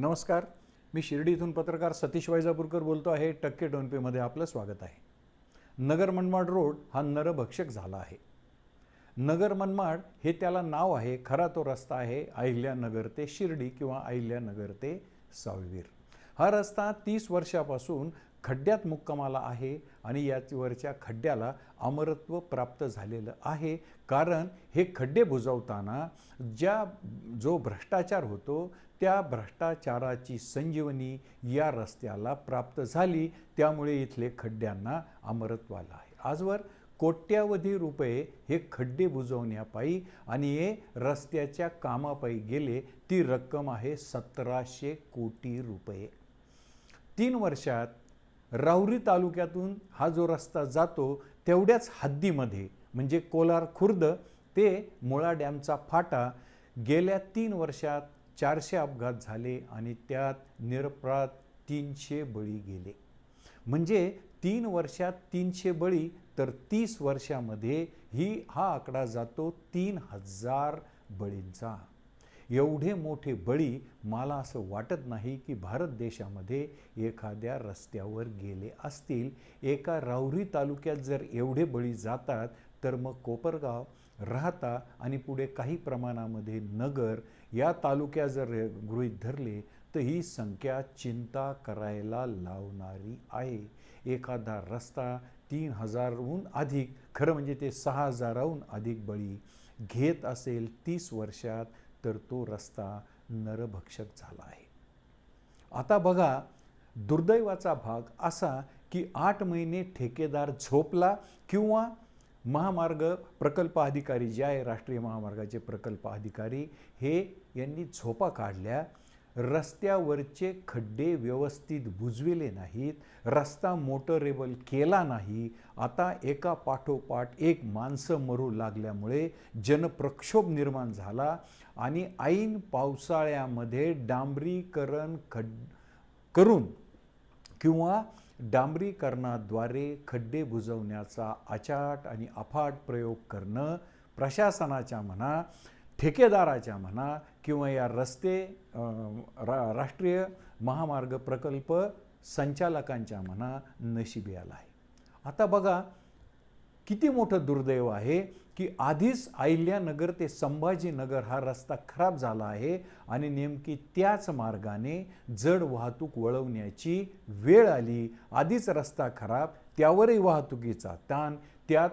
नमस्कार मी शिर्डी इथून पत्रकार सतीश वैजापूरकर बोलतो आहे. टक्के डोनपेमध्ये आपलं स्वागत आहे. नगर मनमाड रोड हा नरभक्षक झाला आहे. नगर मनमाड हे त्याला नाव आहे खरा तो रस्ता आहे अहिल्यानगर ते शिर्डी किंवा अहिल्यानगर ते सावळवीर हा रस्ता तीस वर्षापासून खड्ड्यात मुक्कामाला आहे आणि यावरच्या खड्ड्याला अमरत्व प्राप्त झालेलं आहे. कारण हे खड्डे बुजवताना ज्या जो भ्रष्टाचार होतो त्या भ्रष्टाचाराची संजीवनी या रस्त्याला प्राप्त झाली. त्यामुळे इथले खड्ड्यांना अमरत्व आलं आहे. आजवर कोट्यावधी रुपये हे खड्डे बुजवण्यापायी आणि हे रस्त्याच्या कामापायी गेले ती रक्कम आहे सतराशे कोटी रुपये. तीन वर्षात राहुरी तालुक्यातून हा जो रस्ता जातो तेवढ्याच हद्दीमध्ये म्हणजे कोलार खुर्द ते मुळा डॅमचा फाटा गेल्या तीन वर्षात चारशे अपघात झाले आणि त्यात निरपराध तीनशे बळी गेले. म्हणजे तीन वर्षात तीनशे बळी तर तीस वर्षामध्ये ही हा आकडा जातो तीन हजार बळींचा. एवढे मोठे बळी मला असं वाटत नाही की भारत देशामध्ये एखाद्या रस्त्यावर गेले असतील. एका राहुरी तालुक्यात जर एवढे बळी जातात तर मग कोपरगाव राहता आणि पुढे काही प्रमाणामध्ये नगर या तालुक्या जर गृहीत धरले तर ही संख्या चिंता करायला लावणारी आहे. एखादा रस्ता तीन हजारहून अधिक खरं म्हणजे ते सहा हजाराहून अधिक बळी घेत असेल तीस वर्षात तर तो रस्ता नरभक्षक झाला आहे. आता बघा दुर्दैवाचा भाग असा की आठ महिने ठेकेदार झोपला किंवा महामार्ग प्रकल्प अधिकारी जे आहे राष्ट्रीय महामार्गाचे प्रकल्प अधिकारी हे यांनी झोपा काढल्या. रस्त्यावरचे खड्डे व्यवस्थित बुजविले नाहीत. रस्ता मोटरेबल केला नाही. आता एका पाठोपाठ एक माणसं मरू लागल्यामुळे जनप्रक्षोभ निर्माण झाला आणि ऐन पावसाळ्यामध्ये डांबरीकरण खड करून किंवा डांबरीकरणाद्वारे खड्डे बुजवण्याचा अचाट आणि अफाट प्रयोग करणं प्रशासनाच्या म्हणा ठेकेदाराच्या म्हणा किंवा या रस्ते रा राष्ट्रीय महामार्ग प्रकल्प संचालकांच्या म्हणा नशिबी आला आहे आता बघा किती मोठं दुर्दैव आहे की आधीच अहिल्यानगर ते संभाजीनगर हा रस्ता खराब झाला आहे आणि नेमकी त्याच मार्गाने जड वाहतूक वळवण्याची वेळ आली. आधीच रस्ता खराब त्यावरही वाहतुकीचा ताण त्यात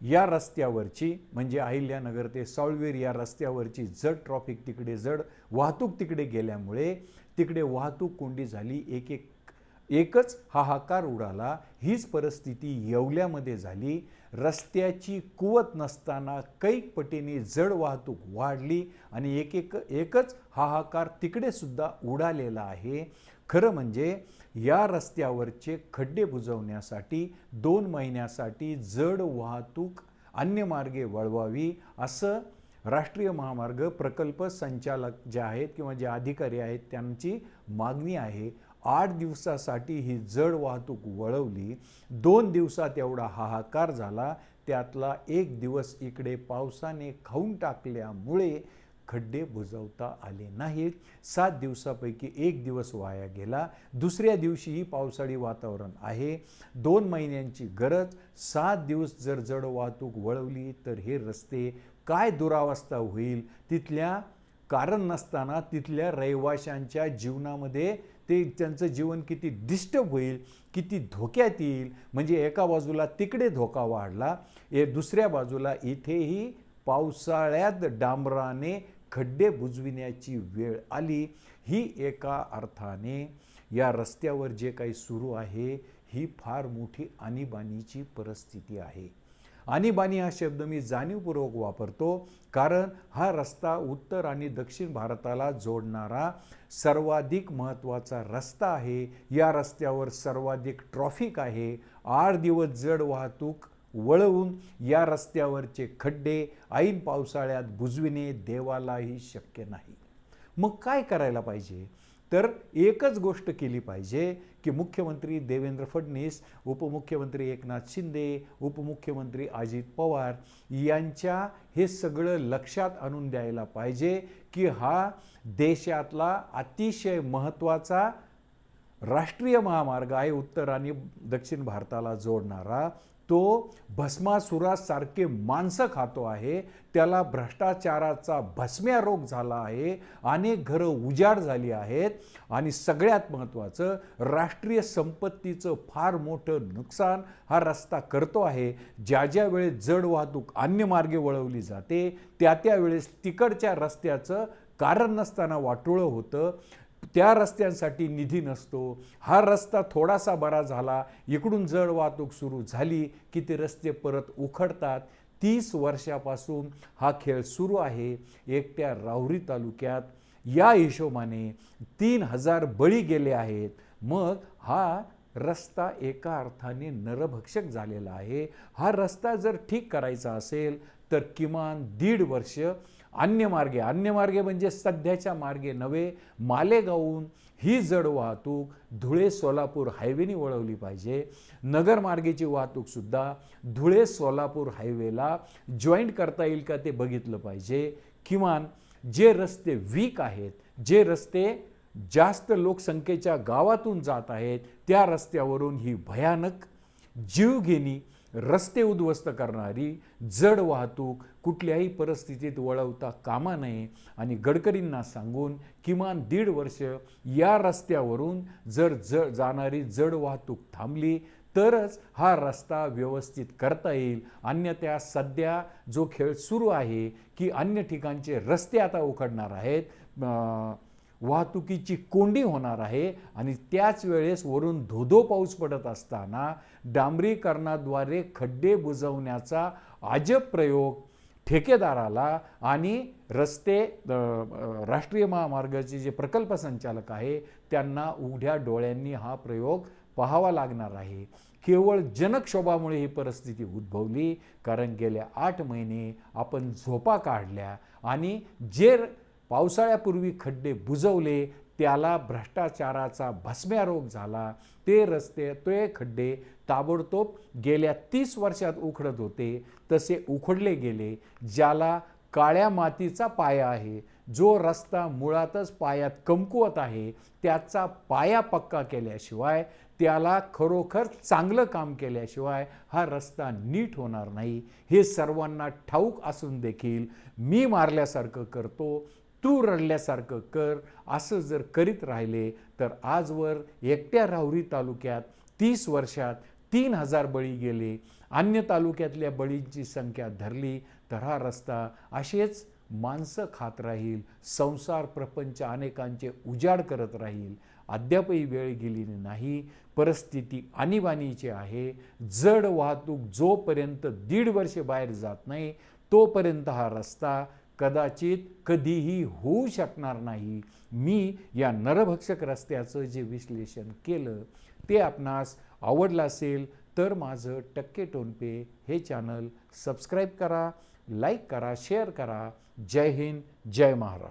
या रस्त्यावरची म्हणजे अहिल्यानगर ते सावळवेर या रस्त्यावरची जड ट्रॉफिक तिकडे जड वाहतूक तिकडे गेल्यामुळे तिकडे वाहतूक कोंडी झाली. एक एक एकच हाहाकार उडाला. हीच परिस्थिती येवल्यामध्ये झाली. रस्त्याची कुवत नसताना कैक पटीने जड वाहतूक वाढली आणि एक एक एकच हाहाकार तिकडेसुद्धा उडालेला आहे. खरं म्हणजे या रस्त्यावरचे खड्डे बुजवण्यासाठी दोन महिन्यासाठी जड वाहतूक अन्य मार्गे वळवावी असं राष्ट्रीय महामार्ग प्रकल्प संचालक जे आहेत किंवा जे अधिकारी आहेत त्यांची मागणी आहे. आठ दिवसासाठी ही जड वाहतूक वळवली. दोन दिवसात एवढा हाहाकार झाला. त्यातला एक दिवस इकडे पावसाने खाऊन टाकल्यामुळे खड्डे बुजवता आले नाहीत. सात दिवसापैकी एक दिवस वाया गेला. दुसऱ्या दिवशीही पावसाळी वातावरण आहे. दोन महिन्यांची गरज. सात दिवस जर जड वाहतूक वळवली तर हे रस्ते काय दुरावस्था होईल? तिथल्या कारण नसताना तिथल्या रहिवाशांच्या जीवनामध्ये ते त्यांचं जीवन किती डिस्टर्ब होईल किती धोक्यात येईल म्हणजे एका बाजूला तिकडे धोका वाढला ए दुसऱ्या बाजूला इथेही पावसाळ्यात डांबराने खड्डे बुजविण्याची वेळ आली. ही एका अर्थाने या रस्त्यावर जे काही सुरू आहे ही फार मोठी आणीबाणीची परिस्थिती आहे. आणीबाणी हा शब्द मी जाणीवपूर्वक वापरतो कारण हा रस्ता उत्तर आणि दक्षिण भारताला जोडणारा सर्वाधिक महत्त्वाचा रस्ता आहे. या रस्त्यावर सर्वाधिक ट्रॉफिक आहे. आठ दिवस जड वाहतूक वळवून या रस्त्यावरचे खड्डे ऐन पावसाळ्यात बुजविणे देवालाही शक्य नाही. मग काय करायला पाहिजे? तर एकच गोष्ट केली पाहिजे की मुख्यमंत्री देवेंद्र फडणवीस उपमुख्यमंत्री एकनाथ शिंदे उपमुख्यमंत्री अजित पवार यांच्या हे सगळं लक्षात आणून द्यायला पाहिजे की हा देशातला अतिशय महत्त्वाचा राष्ट्रीय महामार्ग आहे उत्तर आणि दक्षिण भारताला जोडणारा. तो भस्मासुरासारखे माणसं खातो आहे त्याला भ्रष्टाचाराचा भस्म्या रोग झाला आहे अनेक घरं उजाड झाली आहेत. आणि सगळ्यात महत्त्वाचं राष्ट्रीय संपत्तीचं फार मोठं नुकसान हा रस्ता करतो आहे. ज्या ज्या वेळेस जड वाहतूक अन्य मार्गे वळवली जाते त्या त्यावेळेस तिकडच्या रस्त्याचं कारण नसताना वाटोळं होतं. त्या रस्त्यांसाठी निधी नसतो. हा रस्ता थोडासा बरा झाला इकडून जड वाहतूक सुरू झाली की ते रस्ते परत उखडतात. तीस वर्षापासून हा खेळ सुरू आहे एकट्या राहुरी तालुक्यात. या हिशोबाने तीन हजार बळी गेले आहेत. मग हा रस्ता एका अर्थाने नरभक्षक झालेला आहे. हा रस्ता जर ठीक करायचा असेल तर किमान दीड वर्ष अन्य मार्गे. अन्य मार्गे म्हणजे सध्याच्या मार्गे नव्हे मालेगावहून ही जड वाहतूक धुळे सोलापूर हायवेने वळवली पाहिजे. नगरमार्गेची वाहतूकसुद्धा धुळे सोलापूर हायवेला जॉईंट करता येईल का ते बघितलं पाहिजे. किमान जे रस्ते वीक आहेत जे रस्ते जास्त लोकसंख्येच्या गावातून जात आहेत त्या रस्त्यावरून ही भयानक जीवघेणी रस्ते उद्ध्वस्त करणारी जड वाहतूक कुठल्याही परिस्थितीत वळवता कामा नये आणि गडकरींना सांगून किमान दीड वर्ष या रस्त्यावरून जर ज जाणारी जड वाहतूक थांबली तरच हा रस्ता व्यवस्थित करता येईल. अन्यथा सध्या जो खेळ सुरू आहे की अन्य ठिकाणचे रस्ते आता उखडणार आहेत वाहतुकीची कोंडी होणार आहे आणि त्याच वेळेस वरून धोधो पाऊस पडत असताना डांबरीकरणाद्वारे खड्डे बुजवण्याचा अजब प्रयोग ठेकेदाराला आणि रस्ते राष्ट्रीय महामार्गाचे जे प्रकल्प संचालक आहे त्यांना उघड्या डोळ्यांनी हा प्रयोग पाहावा लागणार आहे. केवळ जनक्षोभामुळे ही परिस्थिती उद्भवली कारण गेल्या आठ महिने आपण झोपा काढल्या आणि जे पावसाळ्यापूर्वी खड्डे बुजवले त्याला भ्रष्टाचाराचा भस्म्यारोग झाला. ते रस्ते ते खड्डे ताबडतोब गेल्या तीस वर्षात उखडत होते. तसे उखडले गेले ज्याला काळ्या मातीचा पाया आहे. जो रस्ता मुळातच पायात कमकुवत आहे त्याचा पाया पक्का केल्याशिवाय त्याला खरोखर चांगलं काम केल्याशिवाय हा रस्ता नीट होणार नाही. हे सर्वांना ठाऊक असून देखील मी मारल्यासारखं करतो. तू रडल्यासारखं कर असं जर करीत राहिले तर आजवर एकट्या राहुरी तालुक्यात तीस वर्षात तीन हजार बळी गेले. अन्य तालुक्यातल्या बळींची संख्या धरली तर हा रस्ता असेच माणसं खात राहील संसार प्रपंच अनेकांचे उजाड करत राहील. अद्यापही वेळ गेलेली नाही परिस्थिती आणीबाणीची आहे. जड वाहतूक जोपर्यंत दीड वर्षे बाहेर जात नाही तोपर्यंत हा रस्ता कदाचित कधीही होऊ शकणार नाही. मी या नरभक्षक रस्त्याचं जे विश्लेषण केलं ते आपणास आवडलं असेल तर माझं टक्के टोनपे हे चॅनल सबस्क्राईब करा लाईक करा शेअर करा. जय हिंद जय महाराष्ट्र.